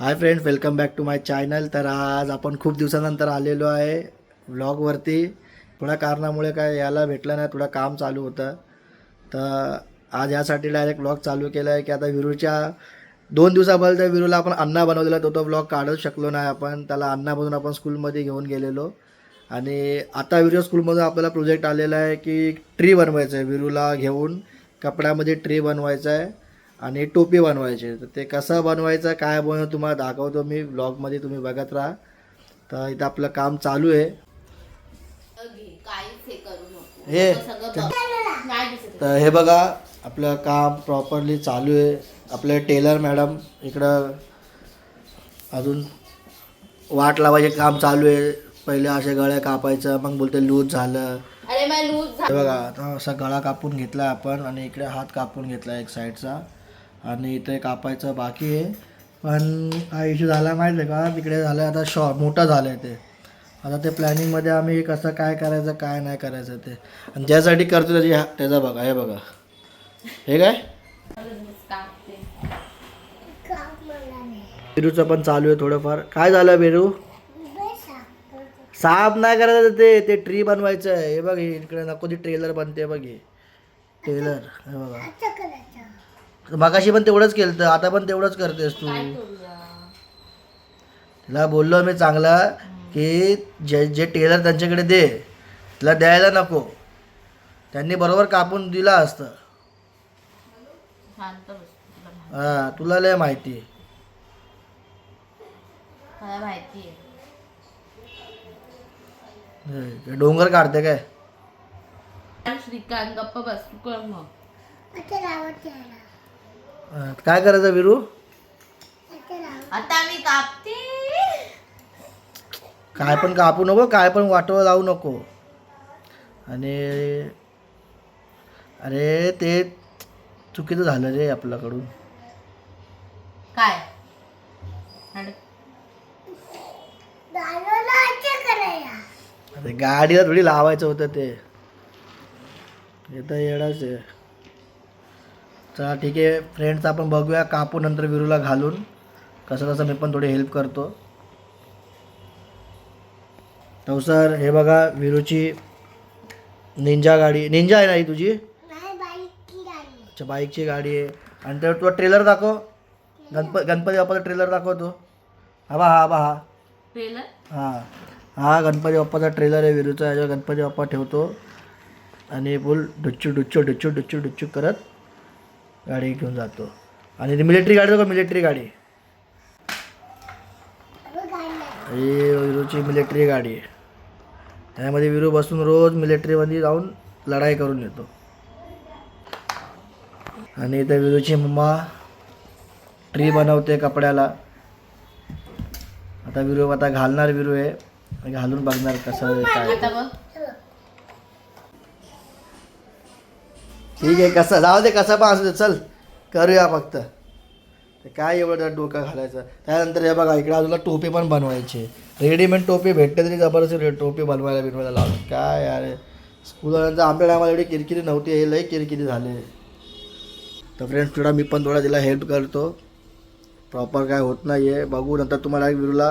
Hi friends welcome back to my channel तर आज आपण खूप दिवसानंतर आलेलो आहे व्लॉगवरती थोड्या कारणामुळे काय यायला भेटलं नाही थोडं काम चालू होतं. तर आज यासाठी डायरेक्ट व्लॉग चालू केला आहे की आता विरूच्या दोन दिवसापर्यंत विरूला आपण अन्ना बनवलेला तो तो व्लॉग काढूच शकलो नाही आपण. त्याला अन्ना बनवून आपण स्कूलमध्ये घेऊन गेलेलो. आणि आता विरू स्कूलमधून आपल्याला प्रोजेक्ट आलेला आहे की ट्री बनवायचं आहे. विरूला घेऊन कपड्यामध्ये ट्री बनवायचं आहे. आणि टोपी बनवायची. तर ते कसं बनवायचं काय बनवं तुम्हाला दाखवतो मी. ब्लॉगमध्ये तुम्ही बघत राहा. तर इथं आपलं काम चालू आहे. हे. हे तर हे बघा आपलं काम प्रॉपरली चालू आहे. आपले टेलर मॅडम इकडं अजून वाट लावायचे काम चालू आहे. पहिले असे गळे कापायचं मग बोलते लूज झालं. हे बघा आता असा गळा कापून घेतला आपण आणि इकडे हात कापून घेतला एक साईडचा आणि इथे कापायचं बाकी आहे. पण हा इश्यू झाला माहिती आहे का? तिकडे झालं आता शॉ मोठं झालं आहे ते. आता ते प्लॅनिंगमध्ये आम्ही कसं काय करायचं काय नाही करायचं ते. आणि ज्यासाठी करतो त्याची हा- त्याचा बघा हे बघा. हे काय? बेरूचं पण चालू आहे थोडंफार. काय झालं बेरू? साफ नाही करायचं ते ते ट्री बनवायचं आहे. हे बघ हे इकडे नको ती ट्रेलर बनते बघ हे. टेलर हे बघा. मगाशी पण तेवढंच केलं आता पण तेवढंच करतेस तू. तिला बोललो मी चांगला की जे जे टेलर त्यांच्याकडे दे तिला द्यायला नको. त्यांनी बरोबर कापून दिला असतं. हा तुला लय माहिती हे, डोंगर काढते काय? श्रीकांत गप्प बस तू कर मग. हा, काय करायचं विरू? आता मी कापते. काय पण कापू नको काय पण वाटव लावू नको. आणि अरे ते चुकीचं झालं रे आपल्याकडून. काय? आणि? अरे गाडीला थोडी लावायचं होतं ते. हे तर येडाच आहे. चला ठीक आहे. फ्रेंड्स आपण बघूया कापू नंतर विरूला घालून. कसं कसं मी पण थोडी हेल्प करतो. तर सर हे बघा विरूची निंजा गाडी. निंजा आहे ना ही तुझी? अच्छा बाईकची गाडी आहे. आणि तर तुला ट्रेलर दाखव. गणप गणपती बाप्पाचा ट्रेलर दाखवतो हा बा हा बा हा ट्रेलर हा. हा गणपती बाप्पाचा ट्रेलर आहे विरूचा. याच्यावर गणपती बाप्पा ठेवतो. आणि फुल डुच्चू डुच्चू डुच्चू डुच्चू डुच्चू करत. गाडी घेऊन जातो. आणि ती मिलिटरी गाडी का मिलिटरी गाडी. ही विरूची मिलिटरी गाडी. आहे त्यामध्ये विरू बसून रोज मिलिटरीमध्ये जाऊन लढाई करून येतो. आणि इथे विरूची मम्मा ट्री बनवते कपड्याला. आता विरू आता घालणार विरू आहे घालून बघणार कसं काय. ठीक आहे कसं? जाऊ दे कसं पण असू दे. चल करूया फक्त. ते काय एवढं त्यात डोकं घालायचं? त्यानंतर हे बघा इकडे अजून टोपी पण बनवायची रेडीमेड टोपी भेटते तरी जबरदस्त रे- टोपी बनवायला बिनवायला लाव काय यार स्कूलनंतर आमच्या टायमाला एवढी किरकिरी नव्हती हे लई किरकिरी झाले. तर फ्रेंड्स थोडा मी पण थोडा तिला हेल्प करतो. प्रॉपर काय होत नाही आहे बघू नंतर तुम्हाला डायरेक्ट विरूला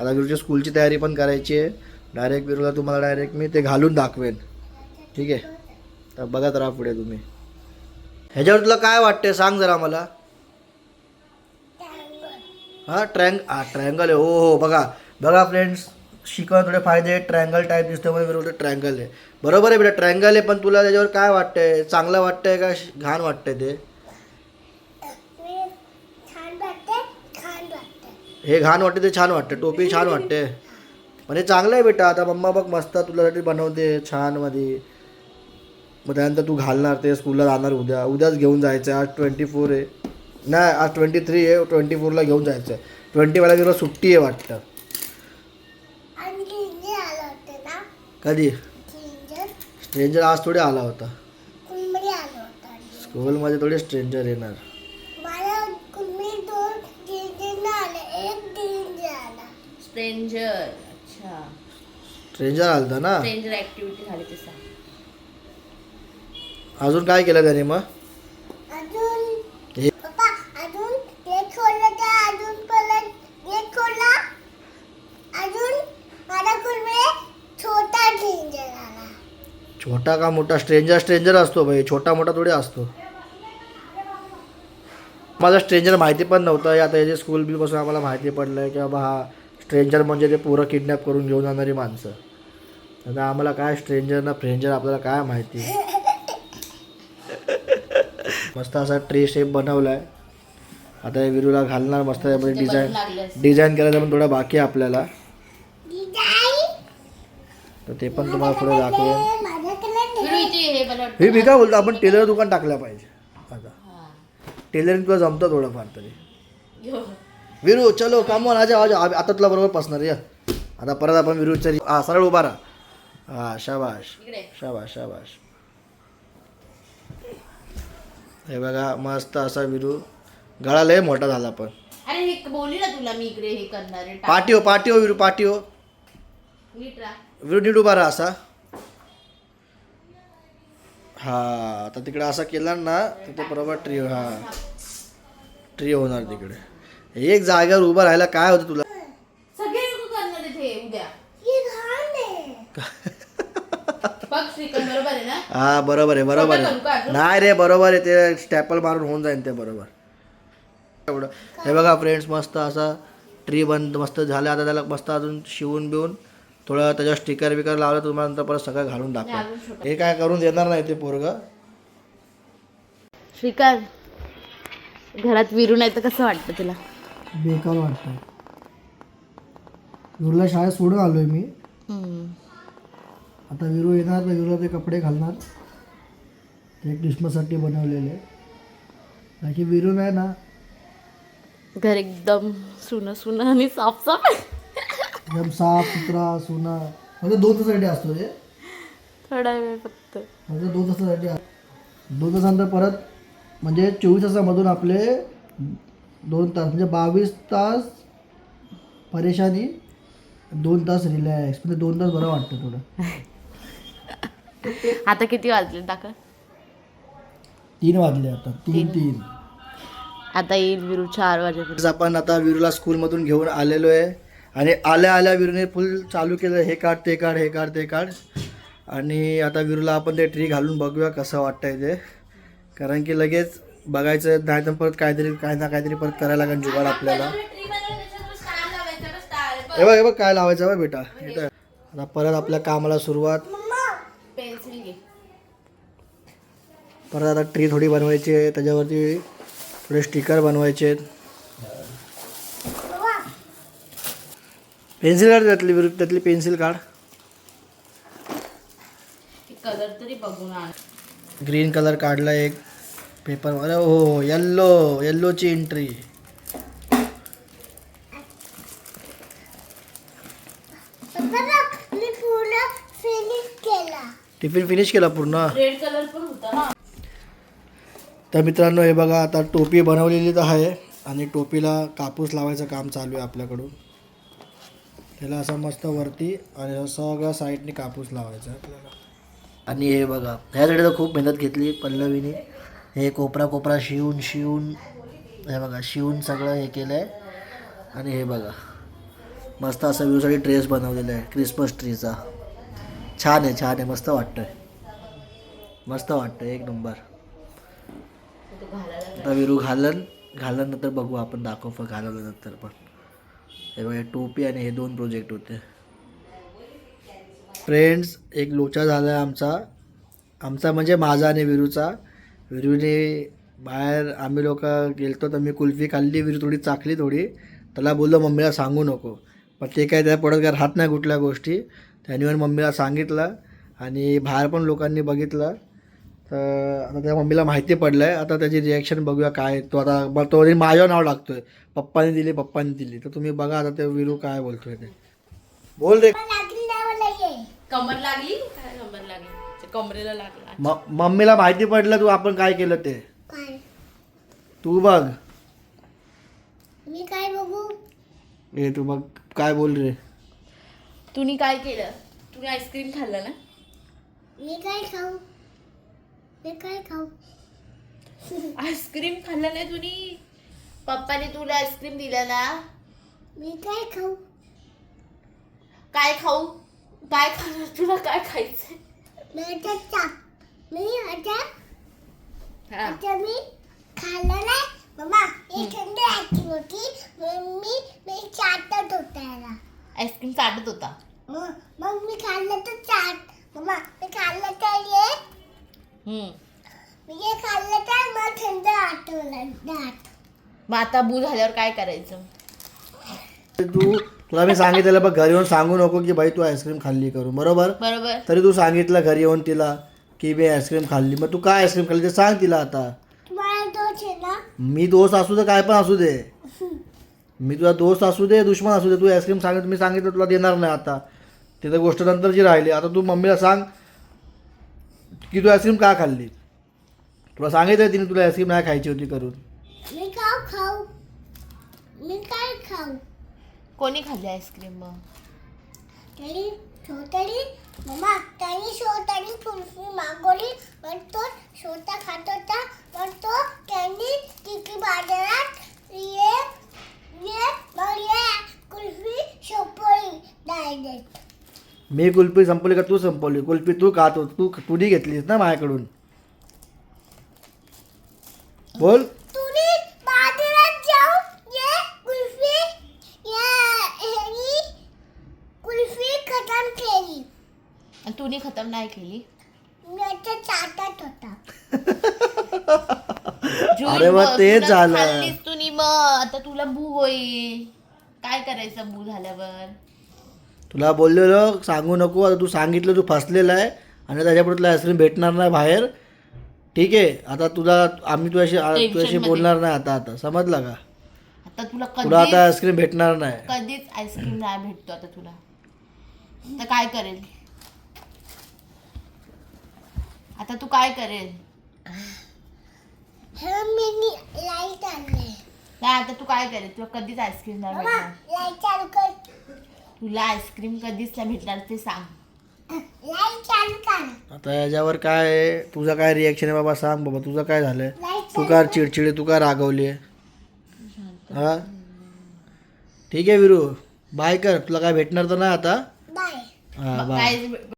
आता विरूच्या स्कूलची तयारी पण करायची आहे. डायरेक्ट विरूला तुम्हाला डायरेक्ट मी ते घालून दाखवेन. ठीक आहे? तर बघत राहा पुढे तुम्ही. ह्याच्यावर तुला काय वाटते सांग जरा मला हां ट्रँग हा ट्रँगल आहे. हो, हो हो बघा. बघा फ्रेंड्स शिकवण थोडे फायदे ट्रँगल टाईप दिसतं म्हणून बरोबर ट्रँगल आहे. बरोबर आहे बेटा ट्रँगल आहे पण तुला त्याच्यावर काय वाटतंय? चांगलं वाटतंय का श- घाण वाटतंय ते? हे घाण वाटते ते छान वाटतं टोपी छान वाटते म्हणजे चांगलं आहे बेटा. आता मम्मा बघ मस्त तुझ्यासाठी बनवते. छानमध्ये. मग त्यानंतर तू घालणार ते स्कूलला जाणार उद्या. उद्याच घेऊन जायचं आहे आज ट्वेंटी फोर आहे. नाही आज ट्वेंटी थ्री आहे. ट्वेंटी फोरला घेऊन जायचं आहे ट्वेंटी वाला दिवस सुट्टी आहे वाटतं. कधी? स्ट्रेंजर आज थोडी आला होता. स्कूलमध्ये थोडे स्ट्रेंजर येणार. स्ट्रेंजर अच्छा. स्ट्रेंजर आलता ना? स्ट्रेंजर ऍक्टिव्हिटी झाली ते सांग अजून काय केलं त्याने मग? छोटा का मोठा? स्ट्रेंजर स्ट्रेंजर असतो भाई. छोटा मोठा थोडी असतो. मला स्ट्रेंजर माहिती पण नव्हतं. आता याच्या स्कूल बिलपासून आम्हाला माहिती पडलं आहे की बाबा हा स्ट्रेंजर म्हणजे ते पोरं किडनॅप करून घेऊन जाणारी माणसं. आता आम्हाला काय स्ट्रेंजर ना फ्रेंजर आपल्याला काय माहिती? मस्त असा ट्रे शेप बनवला आहे आता हे विरूला घालणार मस्त त्यामध्ये डिझाईन. डिझाईन करायचं पण थोडं बाकी आहे आपल्याला. तर ते पण तुम्हाला पुढे दाखवेन. विरू, इथे हे हे मी काय बोलतो आपण टेलर दुकान टाकलं पाहिजे. आता. हा. टेलरिंग तुला जमतं थोडंफार तरी. यो. विरू चलो कामॉन आजा आता तुला बरोबर पसणार या. आता परत आपण विरूच्या हा सरळ उभा राहा. हा शाबाश. शाबाश शाबाश. हे बघा मस्त असा विरू गळा लय मोठा झाला पण. अरे हे बोलली ना तुला मी इकडे हे करणार. आहे टाक. पाठी हो पाठी हो विरू पाठी हो नीट राहा. विरू नीट उभा राहा असा. हा आता तिकडे असा केला ना तिथे बरोबर ट्री हा. ट्री होणार तिकडे. एक जागेवर उभं राहायला काय होतं तुला? सगळे लोक करणार आहेत हे उद्या. बरोबर आहे ना? हा बरोबर आहे बरोबर आहे? नाही रे बरोबर आहे ते स्टॅपल मारून होऊन जाईल ते बरोबर. एवढं. हे बघा फ्रेंड्स मस्त असा ट्री बंद मस्त झालं. आता त्याला मस्त अजून शिवून बिवून थोडं त्याच्यावर स्टिकर बिकर लावलं तुम्हाला नंतर परत सगळं घालून छोटं. हे काय करून देणार नाही ते पोरग? श्रीकांत घरात विरू नाही तर कसं वाटतं तुला? बेकार वाटतं विरूला शाळेत सोडून आलोय मी. आता विरू येणार तर विरूला ते कपडे घालणार. ते क्रिसमससाठी बनवलेले. बाकी विरू नाही ना घर एकदम सुन सुन आणि साफ साफ एकदम साफ सुथरा सुना. म्हणजे दोन तासासाठी असतो ते थोडा वेळ फक्त. म्हणजे दोन तासासाठी. दोन तासानंतर परत म्हणजे चोवीस तासामधून आपले दोन तास म्हणजे बावीस तास परेशानी दोन तास रिलॅक्स म्हणजे दोन तास बरं वाटतं थोडं. आता किती वाजले? दाखव. तीन वाजले आता. तीन तीन. आता येईल विरू चार वाजेपर्यंत. आज आपण आता विरूला स्कूलमधून घेऊन आलेलो आहे. आणि आल्या आल्या विरूने फुल चालू केलं. हे काढ ते काढ हे काढ ते काढ. आणि आता विरूला आपण ते ट्री घालून बघूया कसं वाटतंय ते. कारण की लगेच बघायचं नाही तर परत काहीतरी काही ना काहीतरी परत करायला लागेल जुगाड आपल्याला. हे बघ हे बघ काय लावायचं बघ बेटा. इथं. आता परत आपल्या कामाला सुरुवात. पेन्सिल घे. परत आता ट्री थोडी बनवायची आहे त्याच्यावरती थोडे स्टिकर बनवायचे आहेत. पेन्सिल काढ त्यातली विरू- त्यातली पेन्सिल काढ. कलर तरी बघून आण. ग्रीन कलर काढला एक पेपर अरे हो येल्लो येल्लोची एंट्री टिफिन फिनिश केला पूर्ण. रेड कलर पण होता ना. तर मित्रांनो हे बघा आता टोपी बनवलेली तर आहे आणि टोपीला कापूस लावायचं काम चालू आहे आपल्याकडून. त्याला असं मस्त वरती आणि सगळं साईडने कापूस लावायचा आपल्याला. आणि हे बघा ह्यासाठी तर खूप मेहनत घेतली पल्लवीने. हे कोपरा कोपरा शिवून शिवून हे बघा शिवून सगळं हे केलं आहे आणि हे बघा मस्त असं व्ह्यूसाठी ड्रेस बनवलेला आहे क्रिसमस ट्रीचा. छान आहे छान आहे. मस्त वाटतं आहे मस्त वाटतं एक नंबर. आता विरू घालन घालनंतर बघू आपण दाखवू घालवल्यानंतर पण. हे बघा टोपी आणि हे दोन प्रोजेक्ट होते. फ्रेंड्स एक लोचा झाला आहे आमचा. आमचा म्हणजे माझा आणि विरूचा. विरूने बाहेर आम्ही लोक गेलतो तर मी कुल्फी खाल्ली विरू थोडी चाकली थोडी. त्याला बोललो मम्मीला सांगू नको. पण ते काय त्या पडत काय राहत नाही कुठल्या गोष्टी. त्याने पण मम्मीला सांगितलं आणि बाहेर पण लोकांनी बघितलं. तर आता त्या मम्मीला माहिती पडलं आहे आता त्याची रिॲक्शन बघूया काय तो आता मग तो माझ्यावर नाव टाकतोय पप्पाने दिली पप्पाने दिली. तर तुम्ही बघा आता ते विरू काय बोलतोय ते. बोल रे. कमर लागली काय कमर लागली? कमरेला लागला. म- मम्मीला माहिती पडलं तू आपण काय केलं ते. तू बघ. मी काय बघू? ए तू बघ. काय बोल रे. तुम्ही काय केलं? तुम्ही आईस्क्रीम खाल्लं ना? मी काय खाऊ? मी काय खाऊ? आईस्क्रीम खाल्लं नाही तुम्ही पप्पाने तुला आईस्क्रीम दिलं ना? मी काय खाऊ? काय खाऊ? काय खाणार? तुला काय खायचंय? मी आता हा. आता मी खाल्लं नाही. मम्मा ही थंड होती. मग मी मी चाटत होता याला आईस्क्रीम चाटत होता. मग मग मी खाल्लं तर चाट. मम्मा मी खाल्लं तर ये. हम्म. मी हे खाल्लं तर मग थंड आठवलं दाट. मग आता बू झाल्यावर काय करायचं? तू तुला मी सांगितलेलं बघ घरी येऊन सांगू नको की भाई तू आईस्क्रीम खाल्ली करू बरोबर? बरोबर. तरी तू सांगितलं घरी येऊन तिला की मी आईस्क्रीम खाल्ली. मग तू काय आईस्क्रीम खाल्ली ते सांग तिला आता. तुम्हाला दोष आहे ना? मी दोस्त असू दे काय पण असू दे. मी तुझा दोस्त असू दे दुश्मन असू दे तू आईस्क्रीम सांगित मी सांगितलं तुला देणार नाही आता. तिथं गोष्ट नंतरची राहिली. आता तू मम्मीला सांग की तू आईस्क्रीम का खाल्ली तुला सांगितलं तिने तुला आईस्क्रीम नाही खायची होती करून. मी खाऊ खाऊ? मी काय खाऊ? कोणी खाल्ली आईस्क्रीम मग? तरी छोटरी मम्मा त्यांनी छोटरी कुल्फी मागवली पण तो छोटा खात होता पण तो त्यांनी तिथे बाजारात ये ये मग ये कुल्फी सोपवली डायरेक्ट मी कुल्फी संपवली का तू संपवली? कुल्फी तू खात होत तू तुझी घेतलीस ना माझ्याकडून? बोल. कुल्फी. खतम केली. आणि तुम्ही खतम नाही केली? मी आता चाटत होता. जुई अरे मग तुला झालं. तुम्ही मग. आता तुला बू होईल. काय करायचं बू झाल्यावर? तुला बोललेलो सांगू नको आता तू सांगितलं तू फसलेला आहे. आणि त्याच्यापुढे तुला आईस्क्रीम भेटणार नाही बाहेर. ठीक आहे आता तुला आम्ही तुझ्याशी आ- Tension तुझ्याशी मध्ये. बोलणार नाही आता आता. समजलं का? आता तुला तुला आता कधीच आईस्क्रीम भेटणार नाही. कधीच आईस्क्रीम नाही भेटतो आता तुला. तर काय करेल? आता तू काय करेल? हे मी लाइट आणले नाही आता तू काय करेल? तुला कधीच आईस्क्रीम नाही भेटणार. लाइट चालू कर. तुला आईस्क्रीम कधीच नाही भेटणार ते सांग. आता याच्यावर काय आहे? तुझं काय रिॲक्शन आहे बाबा? सांग बाबा तुझं काय झालंय? तू का चिडचिडे तू का रागवली हा? ठीक आहे विरू. बाय कर. तुला काय भेटणार तर नाही आता? बाय हा बाय काय